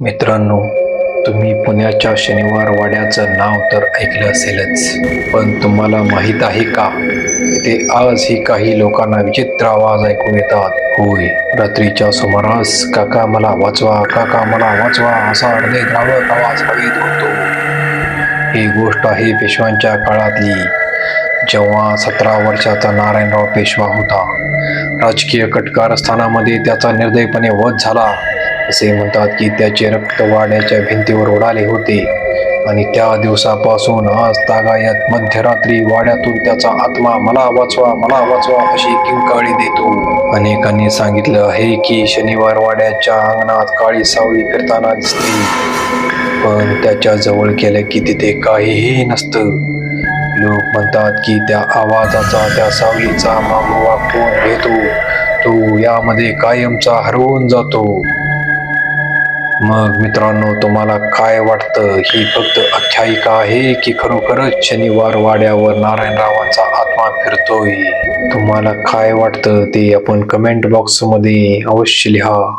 मित्रांनो तुम्ही पुण्याच्या शनिवार वाड्याचं नाव तर ऐकलं असेलच पण तुम्हाला माहीत आहे का? ते आजही काही लोकांना विचित्र आवाज ऐकू येतात. होय रात्रीच्या सुमारास काका मला वाचवा काका मला वाचवा असा हृदयद्रावक आवाज हवेत होतो. ही गोष्ट आहे पेशव्यांच्या काळातली. जेव्हा सतरा वर्षाचा नारायणराव पेशवा होता राजकीय कटकारस्थानामध्ये त्याचा निर्दयपणे वध झाला. असे म्हणतात की त्याचे रक्त वाड्याच्या भिंतीवर उडाले होते. आणि त्या दिवसापासून आज तागायत मध्यरात्री वाड्यातून त्याचा आत्मा मला वाचवा मला वाचवा अशी किंकाळी देतो. अनेकांनी सांगितलं आहे की शनिवार वाड्याच्या अंगणात काळी सावळी फिरताना दिसते. पण त्याच्याजवळ केलं की तिथे काहीही नसतं. लोक म्हणतात की त्या आवाजाचा त्या सावलीचा मागोवा कोण घेतो? तो यामध्ये कायमचा हरवून जातो. मग मित्रांनो तुम्हाला काय वाटतं? ही फक्त आख्यायिका आहे की खरोखरच शनिवार वाड्यावर नारायणरावांचा आत्मा फिरतोय? तुम्हाला काय वाटतं ते आपण कमेंट बॉक्समध्ये अवश्य लिहा.